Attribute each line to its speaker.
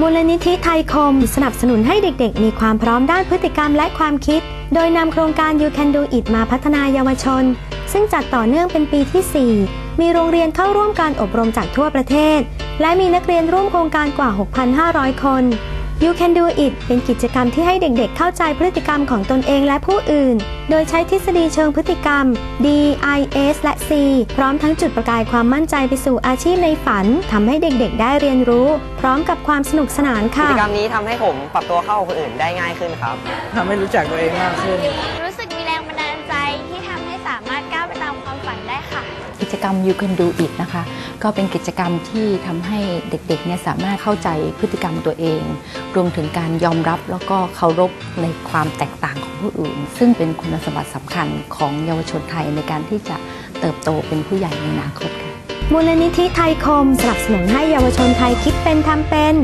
Speaker 1: มูลนิธิไทยคม สนับสนุนให้เด็กๆ มีความพร้อมด้านพฤติกรรมและความคิด โดยนำโครงการ You Can Do It มาพัฒนาเยาวชน ซึ่งจัดต่อเนื่องเป็นปีที่ 4 มีโรงเรียนเข้าร่วมการอบรมจากทั่วประเทศ และมีนักเรียนร่วมโครงการกว่า 6,500 คน You Can Do It เป็นกิจกรรมที่ให้เด็กๆ เข้าใจพฤติกรรมของตนเองและผู้อื่น โดยใช้ทฤษฎีเชิงพฤติกรรม D I S และ C พร้อมทั้งจุดประกายความมั่นใจไปสู่อาชีพในฝันทำให้เด็กๆ ได้เรียนรู้ พร้อมกับความสนุกสนาน
Speaker 2: กิ
Speaker 1: ค่ะ
Speaker 2: จกรรมนี้ทำให้ผมปรับตัวเข้ากับคนอื่นได้ง่ายขึ้นครับ
Speaker 3: ทำให้รู้จักตัวเองมากขึ้น
Speaker 4: จกรรม You Can Do It นะคะ ก็เป็นกิจกรรมที่ทำให้เด็กๆเนี่ยสามารถเข้าใจพฤติกรรมตัวเอง รวมถึงการยอมรับแล้วก็เคารพในความแตกต่างของผู้อื่น ซึ่งเป็นคุณสมบัติสำคัญของเยาวชนไทยในการที่จะเติบโตเป็นผู้ใหญ่ในอนาคตค่ะ
Speaker 1: มูลนิธิไทยคมสนับสนุนให้เยาวชนไทยคิดเป็นทำเป็น